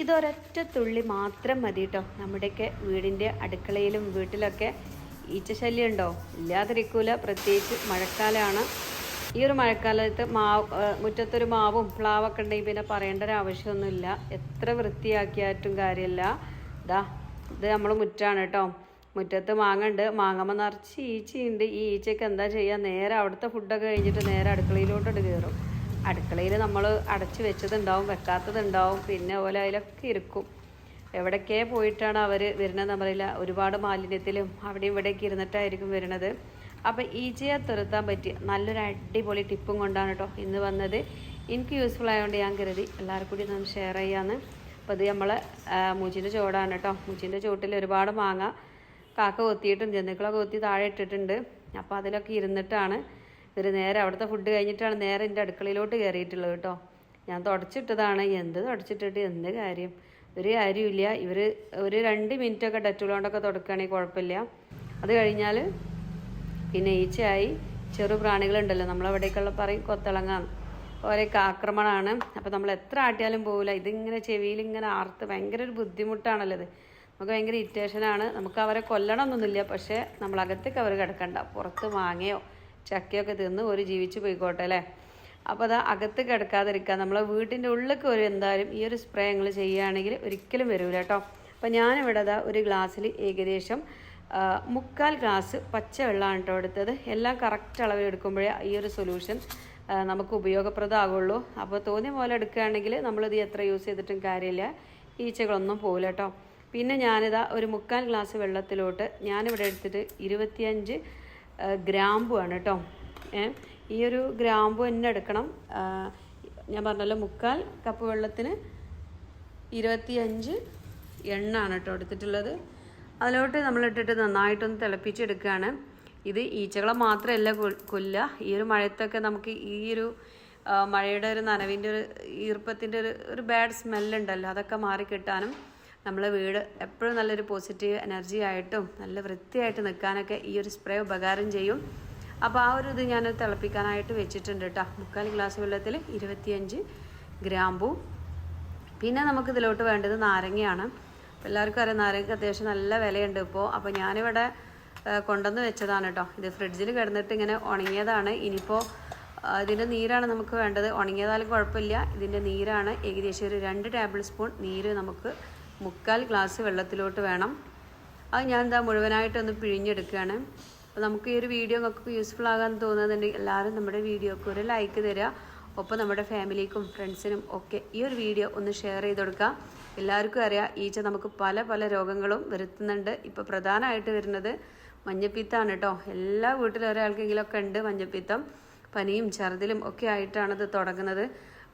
ഇതൊരൊറ്റ തുള്ളി മാത്രം മതി കേട്ടോ നമ്മുടെയൊക്കെ വീടിന്റെ അടുക്കളയിലും വീട്ടിലൊക്കെ ഈച്ചശല്യം ഉണ്ടോ ഇല്ലാതിരിക്കൂല. പ്രത്യേകിച്ച് മഴക്കാലമാണ്. ഈ ഒരു മഴക്കാലത്ത് മാവ് മുറ്റത്തൊരു മാവും പ്ലാവൊക്കെ ഉണ്ടെങ്കിൽ പിന്നെ പറയേണ്ട ഒരു ആവശ്യമൊന്നുമില്ല. എത്ര വൃത്തിയാക്കിയായിട്ടും കാര്യമില്ല. ഇതാ ഇത് നമ്മൾ മുറ്റാണ് കേട്ടോ. മുറ്റത്ത് മാങ്ങ ഉണ്ട്. മാങ്ങമ്മ നിറച്ച് ഈച്ചയുണ്ട്. ഈ ഈച്ചയ്ക്ക് എന്താ ചെയ്യുക? നേരെ അവിടുത്തെ ഫുഡൊക്കെ കഴിഞ്ഞിട്ട് നേരെ അടുക്കളയിലോട്ടോട്ട് കയറും. അടുക്കളയിൽ നമ്മൾ അടച്ചു വെച്ചതുണ്ടാവും വെക്കാത്തതുണ്ടാവും പിന്നെ പോലെ അതിലൊക്കെ ഇരിക്കും. എവിടൊക്കെ പോയിട്ടാണ് അവർ വരുന്നത് പറയില്ല ഒരുപാട് മാലിന്യത്തിലും അവിടെ ഇവിടെയൊക്കെ ഇരുന്നിട്ടായിരിക്കും വരുന്നത്. അപ്പം ഈജിയെ തുരത്താൻ പറ്റിയ നല്ലൊരു അടിപൊളി ടിപ്പും കൊണ്ടാണ് കേട്ടോ ഇന്ന് വന്നത്. എനിക്ക് യൂസ്ഫുൾ ആയതുകൊണ്ട് ഞാൻ കരുതി എല്ലാവർക്കും കൂടി നമ്മൾ ഷെയർ ചെയ്യാമെന്ന് അപ്പോൾ ഇത് നമ്മളെ മൂച്ചിന്റെ ചോടാണ് കേട്ടോ മൂച്ചിന്റെ ചോട്ടിൽ ഒരുപാട് മാങ്ങ കാക്ക കൊത്തിയിട്ടും ജന്തുക്കളൊക്കെ കൊത്തി താഴെ ഇട്ടിട്ടുണ്ട്. അപ്പോൾ അതിലൊക്കെ ഇരുന്നിട്ടാണ് ഇവർ നേരെ അവിടുത്തെ ഫുഡ് കഴിഞ്ഞിട്ടാണ് നേരെ എന്റെ അടുക്കളയിലോട്ട് കയറിയിട്ടുള്ളത് കേട്ടോ. ഞാൻ തുടച്ചിട്ടതാണ്. എന്ത് തുടച്ചിട്ടിട്ട്? എന്ത് കാര്യം? ഒരു കാര്യമില്ല ഇവർ ഒരു രണ്ട് മിനിറ്റൊക്കെ ഡെറ്റോൾ കൊണ്ടൊക്കെ തുടക്കുകയാണെങ്കിൽ കുഴപ്പമില്ല. അത് കഴിഞ്ഞാൽ പിന്നെ ഈച്ചയായി. ചെറു പ്രാണികളുണ്ടല്ലോ. നമ്മളവിടേക്കുള്ള പറയും കൊത്തിളങ്ങാന്ന് ഓരോക്കെ ആക്രമണമാണ്. അപ്പോൾ നമ്മൾ എത്ര ആട്ടിയാലും പോകില്ല ഇതിങ്ങനെ ചെവിയിൽ ഇങ്ങനെ ആർത്ത് ഭയങ്കര ഒരു ബുദ്ധിമുട്ടാണല്ലോ ഇത്. നമുക്ക് ഭയങ്കര ഇറിറ്റേഷനാണ് നമുക്ക് അവരെ കൊല്ലണമെന്നൊന്നുമില്ല പക്ഷേ നമ്മളകത്തേക്ക് അവർ കിടക്കണ്ട. പുറത്ത് മാങ്ങയോ ചക്കയൊക്കെ തിന്ന് ഒരു ജീവിച്ച് പോയിക്കോട്ടെ അല്ലേ? അപ്പോൾ അത് അകത്ത് കിടക്കാതിരിക്കുക നമ്മളെ വീട്ടിന്റെ ഉള്ളിലേക്ക് ഒരു എന്തായാലും ഈ ഒരു സ്പ്രേ നിങ്ങൾ ചെയ്യുകയാണെങ്കിൽ ഒരിക്കലും വരില്ല കേട്ടോ. അപ്പോൾ ഞാനിവിടെ അതാ ഒരു ഗ്ലാസ്സിൽ ഏകദേശം മുക്കാൽ ഗ്ലാസ് പച്ച വെള്ളമാണ് കേട്ടോ എടുത്തത്. എല്ലാം കറക്റ്റ് അളവിൽ എടുക്കുമ്പോഴേ ഈ ഒരു സൊല്യൂഷൻ നമുക്ക് ഉപയോഗപ്രദമാകുള്ളൂ. അപ്പോൾ തോന്നിയ പോലെ എടുക്കുകയാണെങ്കിൽ നമ്മളിത് എത്ര യൂസ് ചെയ്തിട്ടും കാര്യമില്ല. ഈച്ചകളൊന്നും പോകില്ല കേട്ടോ. പിന്നെ ഞാനിതാ ഒരു മുക്കാൽ ഗ്ലാസ് വെള്ളത്തിലോട്ട് ഞാനിവിടെ എടുത്തിട്ട് ഇരുപത്തിയഞ്ച് ഗ്രാമ്പുവാണ് കേട്ടോ. ഈ ഒരു ഗ്രാമ്പു തന്നെ എടുക്കണം. ഞാൻ പറഞ്ഞല്ലോ മുക്കാൽ കപ്പ് വെള്ളത്തിന് ഇരുപത്തിയഞ്ച് എണ്ണാണ് കേട്ടോ എടുത്തിട്ടുള്ളത്. അതിലോട്ട് നമ്മൾ ഇട്ടിട്ട് നന്നായിട്ടൊന്ന് തിളപ്പിച്ചെടുക്കുകയാണ്. ഇത് ഈച്ചകളെ മാത്രമല്ല കൊല്ല ഈ ഒരു മഴയത്തൊക്കെ നമുക്ക് ഈ ഒരു മഴയുടെ ഒരു നനവിന്റെ ഒരു ഈർപ്പത്തിന്റെ ഒരു ഒരു ബാഡ് സ്മെല്ലുണ്ടല്ലോ അതൊക്കെ മാറിക്കിട്ടാനും നമ്മളെ വീട് എപ്പോഴും നല്ലൊരു പോസിറ്റീവ് എനർജി ആയിട്ടും നല്ല വൃത്തിയായിട്ട് നിൽക്കാനൊക്കെ ഈ ഒരു സ്പ്രേ ഉപകാരം ചെയ്യും. അപ്പോൾ ആ ഒരു ഇത് ഞാൻ തിളപ്പിക്കാനായിട്ട് വെച്ചിട്ടുണ്ട് കേട്ടോ മുക്കാൽ ഗ്ലാസ് വെള്ളത്തിൽ ഇരുപത്തിയഞ്ച് ഗ്രാമ്പൂ പിന്നെ നമുക്ക് ഇതിലോട്ട് വേണ്ടത് നാരങ്ങയാണ്. എല്ലാവർക്കും അറിയാം നാരങ്ങയ്ക്ക് അത്യാവശ്യം നല്ല വിലയുണ്ട് ഇപ്പോൾ അപ്പോൾ ഞാനിവിടെ കൊണ്ടുവന്ന് വെച്ചതാണ് കേട്ടോ ഇത് ഫ്രിഡ്ജിൽ കിടന്നിട്ട് ഇങ്ങനെ ഉണങ്ങിയതാണ്. ഇനിയിപ്പോൾ ഇതിന്റെ നീരാണ് നമുക്ക് വേണ്ടത്. ഉണങ്ങിയതാലും കുഴപ്പമില്ല. ഇതിന്റെ നീരാണ് ഏകദേശം ഒരു രണ്ട് ടേബിൾ സ്പൂൺ നീര് നമുക്ക് മുക്കാൽ ഗ്ലാസ് വെള്ളത്തിലോട്ട് വേണം. അത് ഞാൻ എന്താ മുഴുവനായിട്ടൊന്ന് പിഴിഞ്ഞെടുക്കുകയാണ്. അപ്പോൾ നമുക്ക് ഈ ഒരു വീഡിയോ നിങ്ങൾക്ക് യൂസ്ഫുൾ ആകാൻ തോന്നുന്നുണ്ടെങ്കിൽ എല്ലാവരും നമ്മുടെ വീഡിയോക്ക് ഒരു ലൈക്ക് തരിക. ഒപ്പം നമ്മുടെ ഫാമിലിക്കും ഫ്രണ്ട്സിനും ഒക്കെ ഈ ഒരു വീഡിയോ ഒന്ന് ഷെയർ ചെയ്ത് കൊടുക്കുക. എല്ലാവർക്കും അറിയാം ഈച്ച നമുക്ക് പല പല രോഗങ്ങളും വരുത്തുന്നുണ്ട്. ഇപ്പോൾ പ്രധാനമായിട്ട് വരുന്നത് മഞ്ഞപ്പിത്തമാണ് കേട്ടോ. എല്ലാ വീട്ടിലും ഒരാൾക്കെങ്കിലുമൊക്കെ ഉണ്ട് മഞ്ഞപ്പിത്തം. പനിയും ഛർദിലും ഒക്കെ ആയിട്ടാണ് ഇത് തുടങ്ങുന്നത്.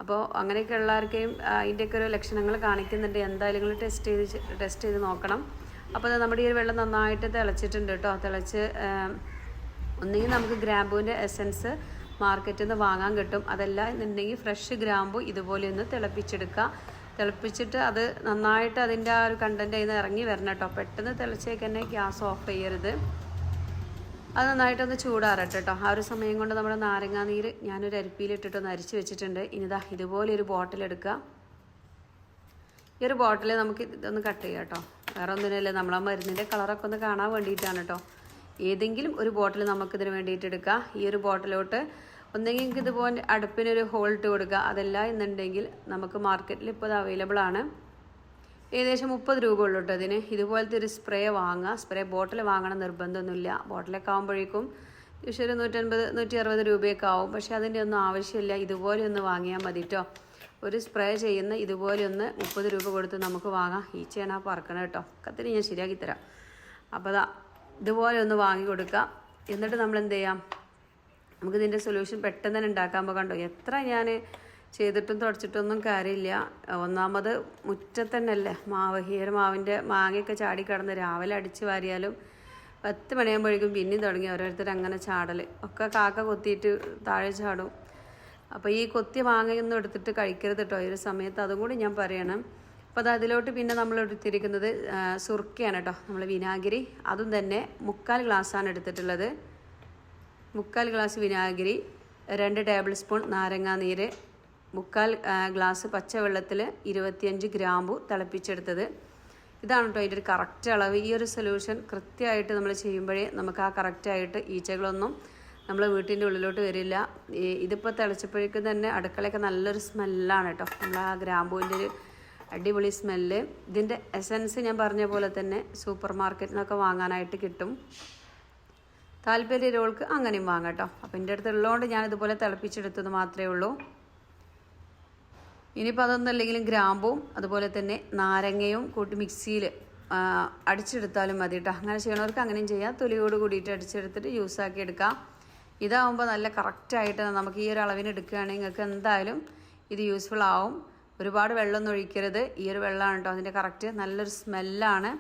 അപ്പോൾ അങ്ങനെയൊക്കെ ഉള്ളവർക്കെയും അതിന്റെയൊക്കെ ഒരു ലക്ഷണങ്ങൾ കാണിക്കുന്നുണ്ട്. എന്തായാലും നിങ്ങൾ ടെസ്റ്റ് ചെയ്ത് ടെസ്റ്റ് ചെയ്ത് നോക്കണം. അപ്പോൾ അത് നമ്മുടെ ഈ ഒരു വെള്ളം നന്നായിട്ട് തിളച്ചിട്ടുണ്ട് കേട്ടോ. തിളച്ച് ഒന്നുകിൽ നമുക്ക് ഗ്രാമ്പൂവിന്റെ എസൻസ് മാർക്കറ്റിൽ നിന്ന് വാങ്ങാൻ കിട്ടും. അതല്ല എന്നുണ്ടെങ്കിൽ ഫ്രഷ് ഗ്രാമ്പു ഇതുപോലെ ഒന്ന് തിളപ്പിച്ചെടുക്കുക. തിളപ്പിച്ചിട്ട് അത് നന്നായിട്ട് അതിന്റെ ആ ഒരു കണ്ടന്റ് അതിൽ നിന്ന് ഇറങ്ങി വരണം കേട്ടോ. പെട്ടെന്ന് തിളച്ചേക്കന്നെ ഗ്യാസ് ഓഫ് ചെയ്യരുത്. അത് നന്നായിട്ടൊന്ന് ചൂടാറട്ടെ കേട്ടോ ആ ഒരു സമയം കൊണ്ട് നമ്മുടെ നാരങ്ങാ നീര് ഞാനൊരു അരിപ്പിയിലിട്ടിട്ടൊന്ന് അരിച്ച് വെച്ചിട്ടുണ്ട്. ഇനിതാ ഇതുപോലെ ഒരു ബോട്ടിൽ എടുക്കുക ഈ ഒരു ബോട്ടിൽ നമുക്ക് ഇതൊന്ന് കട്ട് ചെയ്യാം കേട്ടോ വേറെ ഒന്നിനല്ലേ നമ്മളാ മരുന്നിന്റെ കളറൊക്കെ ഒന്ന് കാണാൻ വേണ്ടിയിട്ടാണ് കേട്ടോ ഏതെങ്കിലും ഒരു ബോട്ടിൽ നമുക്കിതിന് വേണ്ടിയിട്ട് എടുക്കാം. ഈ ഒരു ബോട്ടിലോട്ട് ഒന്നെങ്കിൽ നിങ്ങൾക്ക് ഇതുപോലെ അടുപ്പിനൊരു ഹോൾട്ട് കൊടുക്കുക അതല്ല എന്നുണ്ടെങ്കിൽ നമുക്ക് മാർക്കറ്റിൽ ഇപ്പോൾ ഇത് അവൈലബിൾ ആണ് ഏകദേശം മുപ്പത് രൂപ ഉള്ളൂ കേട്ടോ ഇതിന്. ഇതുപോലത്തെ ഒരു സ്പ്രേ വാങ്ങുക. സ്പ്രേ ബോട്ടിൽ വാങ്ങണം നിർബന്ധമൊന്നുമില്ല. ബോട്ടിലൊക്കെ ആകുമ്പോഴേക്കും ഏകദേശം ഒരു നൂറ്റൻപത് നൂറ്റി അറുപത് രൂപയൊക്കെ ആവും. പക്ഷെ അതിന്റെ ഒന്നും ആവശ്യമില്ല. ഇതുപോലെ ഒന്ന് വാങ്ങിയാൽ മതി കേട്ടോ ഒരു സ്പ്രേ ചെയ്യുന്ന ഇതുപോലെ ഒന്ന് മുപ്പത് രൂപ കൊടുത്ത് നമുക്ക് വാങ്ങാം. ഈച്ചയാണ് ആ പറക്കണം കേട്ടോ കത്തിന് ഞാൻ ശരിയാക്കി തരാം. അപ്പോൾ അതാ ഇതുപോലെ ഒന്ന് വാങ്ങി കൊടുക്കാം എന്നിട്ട് നമ്മൾ എന്ത് ചെയ്യാം? നമുക്കിതിന്റെ സൊല്യൂഷൻ പെട്ടെന്ന് തന്നെ ഉണ്ടാക്കാൻ പോകണ്ടോ എത്ര ഞാൻ ചെയ്തിട്ടും തുടച്ചിട്ടൊന്നും കാര്യമില്ല. ഒന്നാമത് മുറ്റത്തന്നെയല്ലേ? മാവ് ഈ ഒരു മാവിന്റെ മാങ്ങയൊക്കെ ചാടി കിടന്ന് രാവിലെ അടിച്ച് വാരിയാലും പത്ത് മണിയാകുമ്പോഴേക്കും പിന്നെയും തുടങ്ങി ഓരോരുത്തർ അങ്ങനെ ചാടൽ ഒക്കെ കാക്ക കൊത്തിയിട്ട് താഴെ ചാടും. അപ്പോൾ ഈ കൊത്തിയ മാങ്ങയൊന്നും എടുത്തിട്ട് കഴിക്കരുത് കേട്ടോ ഈ ഒരു സമയത്ത് അതും കൂടി ഞാൻ പറയണം. അപ്പോൾ അത് അതിലോട്ട് പിന്നെ നമ്മൾ എടുത്തിരിക്കുന്നത് സുർക്കയാണ് കേട്ടോ നമ്മൾ വിനാഗിരി അതും തന്നെ മുക്കാൽ ഗ്ലാസ്സാണ് എടുത്തിട്ടുള്ളത്. മുക്കാൽ ഗ്ലാസ് വിനാഗിരി രണ്ട് ടേബിൾ സ്പൂൺ നാരങ്ങാനീര് മുക്കാൽ ഗ്ലാസ് പച്ചവെള്ളത്തിൽ ഇരുപത്തിയഞ്ച് ഗ്രാമ്പു തിളപ്പിച്ചെടുത്തത്. ഇതാണ് കേട്ടോ അതിന്റെ ഒരു കറക്റ്റ് അളവ്. ഈ ഒരു സൊല്യൂഷൻ കൃത്യമായിട്ട് നമ്മൾ ചെയ്യുമ്പോഴേ നമുക്ക് ആ കറക്റ്റായിട്ട് ഈച്ചകളൊന്നും നമ്മൾ വീട്ടിന്റെ ഉള്ളിലോട്ട് വരില്ല. ഇതിപ്പോൾ തിളച്ചപ്പോഴേക്കും തന്നെ അടുക്കളയൊക്കെ നല്ലൊരു സ്മെല്ലാണ് കേട്ടോ നമ്മൾ ആ ഗ്രാമ്പൂവിന്റെ ഒരു അടിപൊളി സ്മെല്ല് ഇതിന്റെ എസൻസ് ഞാൻ പറഞ്ഞ പോലെ തന്നെ സൂപ്പർ മാർക്കറ്റിൽ നിന്നൊക്കെ വാങ്ങാനായിട്ട് കിട്ടും. താല്പര്യമുള്ളവർക്ക് അങ്ങനെയും വാങ്ങാം കേട്ടോ അപ്പോൾ എന്റെ അടുത്തുള്ളതുകൊണ്ട് ഞാനിതുപോലെ തിളപ്പിച്ചെടുത്തത് മാത്രമേ ഉള്ളൂ. ഇനിയിപ്പോൾ അതൊന്നും അല്ലെങ്കിലും ഗ്രാമ്പും അതുപോലെ തന്നെ നാരങ്ങയും കൂട്ടി മിക്സിയിൽ അടിച്ചെടുത്താലും മതി കേട്ടോ അങ്ങനെ ചെയ്യണവർക്ക് അങ്ങനെയും ചെയ്യാം. തൊലിയോട് കൂടിയിട്ട് അടിച്ചെടുത്തിട്ട് യൂസ് ആക്കി എടുക്കാം. ഇതാവുമ്പോൾ നല്ല കറക്റ്റായിട്ട് നമുക്ക് ഈ ഒരു അളവിന് എടുക്കുകയാണെങ്കിൽ നിങ്ങൾക്ക് എന്തായാലും ഇത് യൂസ്ഫുൾ ആവും. ഒരുപാട് വെള്ളമൊന്നും ഒഴിക്കരുത്. ഈ ഒരു വെള്ളമാണ് കേട്ടോ അതിന്റെ കറക്റ്റ് നല്ലൊരു സ്മെല്ലാണ്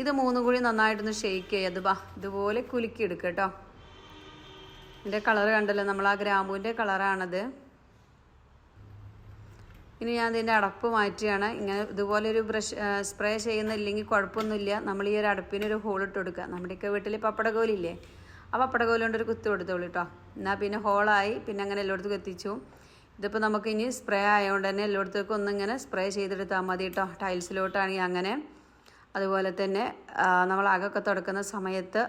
ഇത് മൂന്നും കൂടി നന്നായിട്ടൊന്ന് ഷെയ്ക്ക് ചെയ്യത് ബാ ഇതുപോലെ കുലുക്കി എടുക്കുക കേട്ടോ ഇതിന്റെ കളർ കണ്ടല്ലോ നമ്മൾ ആ ഗ്രാമ്പൂവിന്റെ കളറാണത് ഇനി ഞാൻ ഇതിന്റെ അടപ്പ് മാറ്റിയാണ് ഇങ്ങനെ ഇതുപോലെ ഒരു ബ്രഷ് സ്പ്രേ ചെയ്യുന്നില്ലെങ്കിൽ കുഴപ്പമൊന്നുമില്ല. നമ്മൾ ഈ ഒരു അടപ്പിനൊരു ഹോൾ ഇട്ട് കൊടുക്കുക. നമ്മുടെയൊക്കെ വീട്ടിൽ പപ്പടകോലില്ലേ ആ പപ്പടകോൽ കൊണ്ടൊരു കുത്ത് കൊടുത്തോളൂ കേട്ടോ എന്നാൽ പിന്നെ ഹോളായി പിന്നെ അങ്ങനെ എല്ലായിടത്തും എത്തിച്ചു ഇതിപ്പോൾ നമുക്ക് ഇനി സ്പ്രേ ആയതുകൊണ്ട് തന്നെ എല്ലായിടത്തേക്കും ഒന്നിങ്ങനെ സ്പ്രേ ചെയ്തെടുത്താൽ മതി കേട്ടോ ടൈൽസിലോട്ടാണെങ്കിൽ അങ്ങനെ. അതുപോലെ തന്നെ നമ്മൾ അകമൊക്കെ തുടക്കുന്ന സമയത്ത്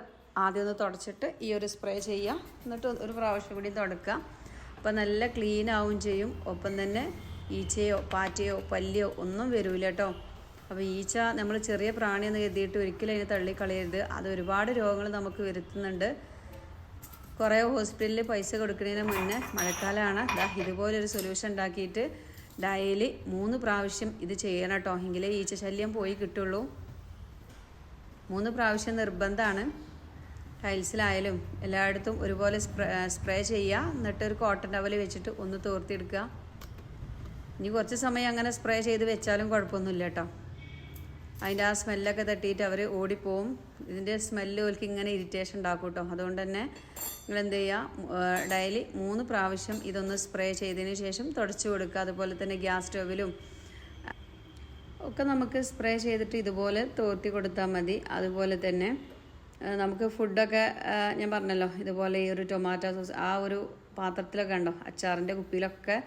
ആദ്യം ഒന്ന് തുടച്ചിട്ട് ഈ ഒരു സ്പ്രേ ചെയ്യാം എന്നിട്ട് ഒരു പ്രാവശ്യം കൂടി തുടക്കുക. അപ്പോൾ നല്ല ക്ലീൻ ആവും ചെയ്യും. ഒപ്പം തന്നെ ഈച്ചയോ പാറ്റയോ പല്ലിയോ ഒന്നും വരൂല കേട്ടോ അപ്പോൾ ഈച്ച നമ്മൾ ചെറിയ പ്രാണിയെന്ന് കരുതിയിട്ട് ഒരിക്കലും അതിനെ തള്ളിക്കളയരുത്. അത് ഒരുപാട് രോഗങ്ങൾ നമുക്ക് വരുത്തുന്നുണ്ട്. കുറേ ഹോസ്പിറ്റലിൽ പൈസ കൊടുക്കുന്നതിന് മുന്നേ മഴക്കാലമാണ് ഇതുപോലൊരു സൊല്യൂഷൻ ഉണ്ടാക്കിയിട്ട് ഡയലി മൂന്ന് പ്രാവശ്യം ഇത് ചെയ്യണം കേട്ടോ എങ്കിലേ ഈച്ച ശല്യം പോയി കിട്ടുള്ളൂ. മൂന്ന് പ്രാവശ്യം നിർബന്ധമാണ് ടൈൽസിലായാലും എല്ലായിടത്തും ഒരുപോലെ സ്പ്രേ സ്പ്രേ ചെയ്യുക എന്നിട്ട് ഒരു കോട്ടൺ ടവൽ വെച്ചിട്ട് ഒന്ന് തോർത്തിയെടുക്കുക. ഇനി കുറച്ച് സമയം അങ്ങനെ സ്പ്രേ ചെയ്ത് വെച്ചാലും കുഴപ്പമൊന്നുമില്ല കേട്ടോ. അതിന്റെ ആ സ്മെല്ലൊക്കെ തട്ടിയിട്ട് അവർ ഓടിപ്പോവും. ഇതിന്റെ സ്മെല്ല് ഓൽക്ക് ഇങ്ങനെ ഇറിറ്റേഷൻ ഉണ്ടാക്കും കേട്ടോ. അതുകൊണ്ട് തന്നെ നിങ്ങൾ എന്ത് ചെയ്യുക? ഡെയിലി മൂന്ന് പ്രാവശ്യം ഇതൊന്ന് സ്പ്രേ ചെയ്തതിന് ശേഷം തുടച്ചു കൊടുക്കുക. അതുപോലെ തന്നെ ഗ്യാസ് സ്റ്റോവിലും ഒക്കെ നമുക്ക് സ്പ്രേ ചെയ്തിട്ട് ഇതുപോലെ തോർത്തി കൊടുത്താൽ മതി. അതുപോലെ തന്നെ നമുക്ക് ഫുഡൊക്കെ ഞാൻ പറഞ്ഞല്ലോ ഇതുപോലെ ഈ ഒരു ടൊമാറ്റോ സോസ് ആ ഒരു പാത്രത്തിലൊക്കെ ഉണ്ടോ അച്ചാറിന്റെ കുപ്പിയിലൊക്കെ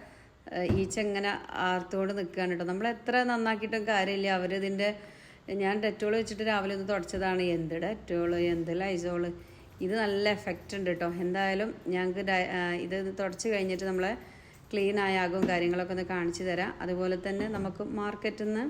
ഈച്ച ഇങ്ങനെ ആർത്തുകൊണ്ട് നിൽക്കുകയാണ് കേട്ടോ. നമ്മൾ എത്ര നന്നാക്കിയിട്ടും കാര്യമില്ല. അവരിതിന്റെ ഞാൻ ഡെറ്റോൾ വെച്ചിട്ട് രാവിലെ ഒന്ന് തുടച്ചതാണ്. എന്ത് ഡെറ്റോൾ? എന്ത് ലൈസോൾ? ഇത് നല്ല എഫക്റ്റ് ഉണ്ട് കേട്ടോ. എന്തായാലും ഞങ്ങൾക്ക് ഇത് തുടച്ച് കഴിഞ്ഞിട്ട് നമ്മളെ ക്ലീൻ ആയാകും കാര്യങ്ങളൊക്കെ ഒന്ന് കാണിച്ചു തരാം. അതുപോലെ തന്നെ നമുക്ക് മാർക്കറ്റിൽ നിന്ന്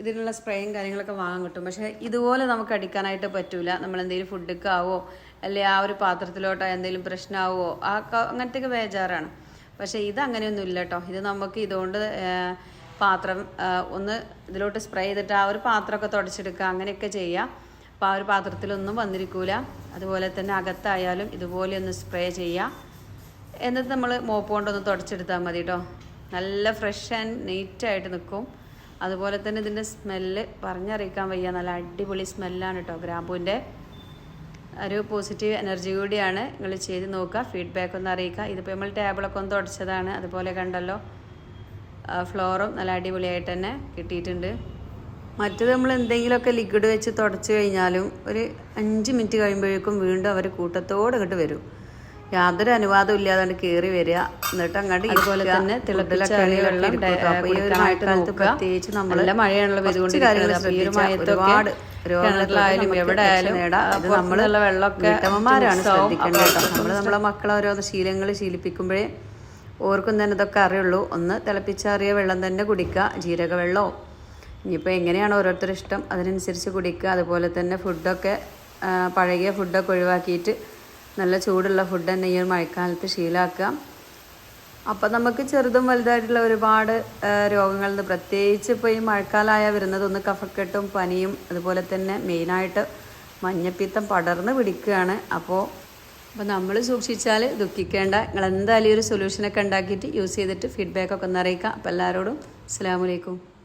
ഇതിനുള്ള സ്പ്രേയും കാര്യങ്ങളൊക്കെ വാങ്ങാൻ കിട്ടും. പക്ഷേ ഇതുപോലെ നമുക്ക് അടിക്കാനായിട്ട് പറ്റൂല. നമ്മൾ എന്തെങ്കിലും ഫുഡൊക്കെ ആവോ അല്ലെ ആ ഒരു പാത്രത്തിലോട്ടോ എന്തെങ്കിലും പ്രശ്നമാവോ ആ അങ്ങനത്തെയൊക്കെ ബേജാറാണ്. പക്ഷേ ഇത് അങ്ങനെയൊന്നും ഇല്ല കേട്ടോ ഇത് നമുക്ക് ഇതുകൊണ്ട് പാത്രം ഒന്ന് ഇതിലോട്ട് സ്പ്രേ ചെയ്തിട്ട് ആ ഒരു പാത്രമൊക്കെ തുടച്ചെടുക്കുക അങ്ങനെയൊക്കെ ചെയ്യാം. അപ്പോൾ ആ ഒരു പാത്രത്തിലൊന്നും വന്നിരിക്കൂല. അതുപോലെ തന്നെ അകത്തായാലും ഇതുപോലെ ഒന്ന് സ്പ്രേ ചെയ്യാം. എന്നിട്ട് നമ്മൾ മോപ്പ് കൊണ്ടൊന്ന് തുടച്ചെടുത്താൽ മതി കേട്ടോ നല്ല ഫ്രഷ് ആൻഡ് നീറ്റായിട്ട് നിൽക്കും. അതുപോലെ തന്നെ ഇതിന്റെ സ്മെല്ല് പറഞ്ഞറിയിക്കാൻ വയ്യ. നല്ല അടിപൊളി സ്മെല്ലാണ് കേട്ടോ ഗ്രാമ്പൂവിന്റെ ഒരു പോസിറ്റീവ് എനർജി കൂടിയാണ് നിങ്ങൾ ചെയ്ത് നോക്കുക. ഫീഡ്ബാക്ക് ഒന്ന് അറിയിക്കുക. ഇതിപ്പോൾ നമ്മൾ ടേബിളൊക്കെ ഒന്ന് തുടച്ചതാണ്. അതുപോലെ കണ്ടല്ലോ ഫ്ലോറും നല്ല അടിപൊളിയായിട്ട് തന്നെ കിട്ടിയിട്ടുണ്ട്. മറ്റത് നമ്മൾ എന്തെങ്കിലുമൊക്കെ ലിക്വിഡ് വെച്ച് തുടച്ച് കഴിഞ്ഞാലും ഒരു അഞ്ച് മിനിറ്റ് കഴിയുമ്പോഴേക്കും വീണ്ടും അവർ കൂട്ടത്തോടെ ഇങ്ങോട്ട് വരും. യാതൊരു അനുവാദം ഇല്ലാതെ കയറി വരിക. എന്നിട്ട് അങ്ങോട്ട് ഇതുപോലെ തന്നെ തിളപ്പിച്ചാറിയ വെള്ളം ഈ ഒരു മഴക്കാലത്ത് പ്രത്യേകിച്ച് നമ്മൾ മഴയാണല്ലോ ഒരുപാട് കിണറിലായാലും എവിടെ ആയാലും നമ്മൾ നമ്മളുള്ള വെള്ളമൊക്കെ വീട്ടമ്മമാരാണ് ശ്രദ്ധിക്കേണ്ടത് നമ്മൾ നമ്മളെ മക്കളെ ഓരോ ശീലങ്ങൾ ശീലിപ്പിക്കുമ്പോഴേ ഓർക്കും തന്നെ ഇതൊക്കെ അറിയുള്ളൂ. ഒന്ന് തിളപ്പിച്ചാറിയ വെള്ളം തന്നെ കുടിക്കുക ജീരക വെള്ളമോ ഇനിയിപ്പോൾ എങ്ങനെയാണ് ഓരോരുത്തർ ഇഷ്ടം? അതിനനുസരിച്ച് കുടിക്കുക. അതുപോലെ തന്നെ ഫുഡൊക്കെ പഴകിയ ഫുഡൊക്കെ ഒഴിവാക്കിയിട്ട് നല്ല ചൂടുള്ള ഫുഡ് തന്നെ ഈ ഒരു മഴക്കാലത്ത് ശീലമാക്കുക അപ്പം നമുക്ക് ചെറുതും വലുതായിട്ടുള്ള ഒരുപാട് രോഗങ്ങളിൽ നിന്ന് പ്രത്യേകിച്ച് ഇപ്പോൾ ഈ മഴക്കാലമായ വരുന്നത് ഒന്ന് കഫക്കെട്ടും പനിയും അതുപോലെ തന്നെ മെയിനായിട്ട് മഞ്ഞപ്പിത്തം പടർന്ന് പിടിക്കുകയാണ്. അപ്പോൾ അപ്പോൾ നമ്മൾ സൂക്ഷിച്ചാൽ ദുഃഖിക്കേണ്ട. നിങ്ങൾ എന്തായാലും ഈ ഒരു സൊല്യൂഷനൊക്കെ ഉണ്ടാക്കിയിട്ട് യൂസ് ചെയ്തിട്ട് ഫീഡ്ബാക്കൊക്കെ ഒന്ന് അറിയിക്കാം അപ്പോൾ എല്ലാവരോടും അസ്സാം വലൈക്കും